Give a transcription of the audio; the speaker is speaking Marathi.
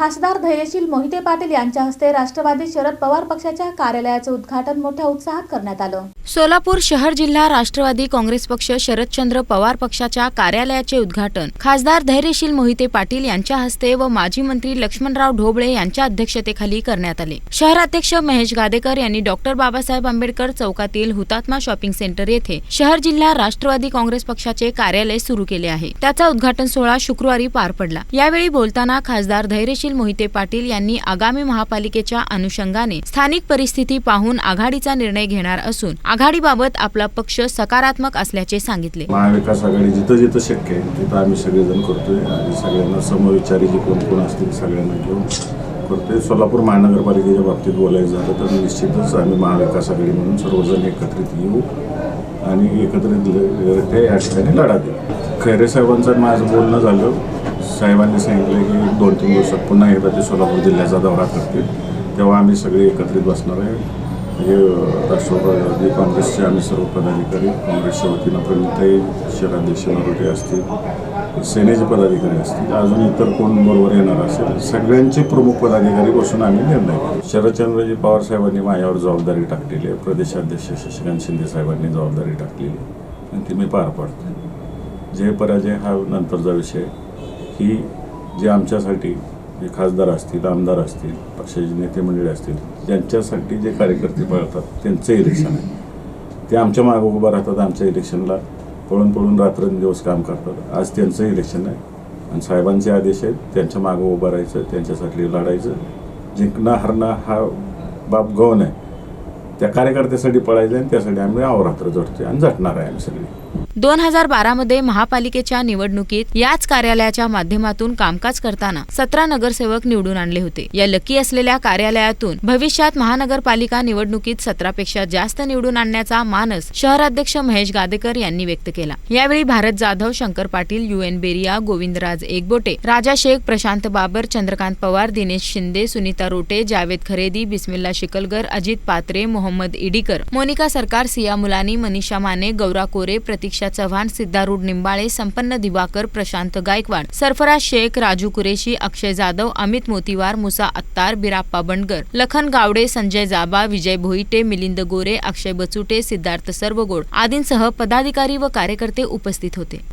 खासदार धैर्यशील मोहिते पाटील यांच्या हस्ते राष्ट्रवादी शरद पवार पक्षाच्या कार्यालयाचं उद्घाटन मोठ्या उत्साहात करण्यात आलं. सोलापूर शहर जिल्हा राष्ट्रवादी काँग्रेस पक्ष शरदचंद्र पवार पक्षाच्या कार्यालयाचे उद्घाटन. खासदार धैर्यशील मोहिते पाटील यांच्या हस्ते व माजी मंत्री लक्ष्मणराव ढोबळे यांच्या अध्यक्षतेखाली करण्यात आले. शहराध्यक्ष महेश गादेकर यांनी डॉक्टर बाबासाहेब आंबेडकर चौकातील हुतात्मा शॉपिंग सेंटर येथे शहर जिल्हा राष्ट्रवादी काँग्रेस पक्षाचे कार्यालय सुरू केले आहे. त्याचा उद्घाटन सोहळा शुक्रवारी पार पडला. यावेळी बोलताना खासदार धैर्यशील मोहिते पाटील यांनी आगामी महापालिकेच्या अनुषंगाने स्थानिक परिस्थिती पाहून आघाडीचा निर्णय घेणार असून आघाडीबाबत आपला पक्ष सकारात्मक असल्याचे सांगितले. महाविकास आघाडी जिथं जिथं शक्य आहे तिथं आम्ही सगळेजण करतोय आणि सगळ्यांना समविचारी जे कोण कोण असतील सगळ्यांना घेऊन करतोय. सोलापूर महानगरपालिकेच्या बाबतीत बोलायचं झालं तर निश्चितच आम्ही महाविकास आघाडी म्हणून सर्वजण एकत्रित येऊ आणि एकत्रित या ठिकाणी लढा देऊ. खैरे साहेबांचं माझं बोलणं झालं. साहेबांनी सांगितलं की दोन तीन दिवसात पुन्हा एकदा ते सोलापूर जिल्ह्याचा दौरा करतील. तेव्हा आम्ही सगळे एकत्रित बसणार आहे. म्हणजे, हे राष्ट्रवादी काँग्रेसचे आम्ही सर्व पदाधिकारी काँग्रेसच्या वतीनं प्रणिताई शहराध्यक्ष नरोटे असतील सेनेचे पदाधिकारी असतील. अजून इतर कोण बरोबर येणार असेल सगळ्यांचे प्रमुख पदाधिकारी बसून आम्ही निर्णय घेऊ. शरदचंद्रजी पवार साहेबांनी माझ्यावर जबाबदारी टाकलेली आहे. प्रदेशाध्यक्ष शशिकांत शिंदे साहेबांनी जबाबदारी टाकलेली आहे. आणि ती मी पार पाडतो जय पराजय हा नंतरचा विषय की जे आमच्यासाठी जे खासदार असतील आमदार असतील पक्षाचे नेते मंडळी असतील ज्यांच्यासाठी जे कार्यकर्ते पळतात त्यांचं इलेक्शन आहे. ते आमच्या मागं उभं राहतात आमच्या इलेक्शनला पळून पळून रात्रंदिवस काम करतात. आज त्यांचं इलेक्शन आहे. आणि साहेबांचे आदेश आहेत त्यांच्या मागं उभं राहायचं त्यांच्यासाठी लढायचं. जिंकणं हरणं हा बाप गौण आहे. त्या कार्यकर्त्यासाठी पळायचं आणि त्यासाठी आम्ही अवरात्र झटतोय आणि झटणार आहे आम्ही सगळी. दोन हजार बारा मध्ये महापालिकेच्या निवडणुकीत याच कार्यालयाच्या माध्यमातून कामकाज करताना सतरा नगरसेवक निवडून आणले होते. या लकी असलेल्या कार्यालयातून भविष्यात महानगरपालिका निवडणुकीत सतरापेक्षा जास्त निवडून आणण्याचा मानस शहराध्यक्ष महेश गादेकर यांनी व्यक्त केला. यावेळी भारत जाधव शंकर पाटील यू एन बेरिया गोविंदराज एकबोटे राजा शेख प्रशांत बाबर चंद्रकांत पवार दिनेश शिंदे सुनीता रोटे जावेद खरेदी बिस्मिल्ला शिकलगर अजित पात्रे मोहम्मद इडीकर मोनिका सरकार सिया मुलानी मनीषा माने गौरा कोरे प्रतीक्षा चव्हाण सिद्धारूढ निंबाळे संपन्न दिवाकर प्रशांत गायकवाड सरफराज शेख राजू कुरेशी अक्षय जाधव अमित मोतीवार मुसा अत्तार बिराप्पा बंडगर लखन गावडे संजय जाबा विजय भोईटे मिलिंद गोरे अक्षय बचुटे सिद्धार्थ सर्वगोड आदींसह पदाधिकारी व कार्यकर्ते उपस्थित होते.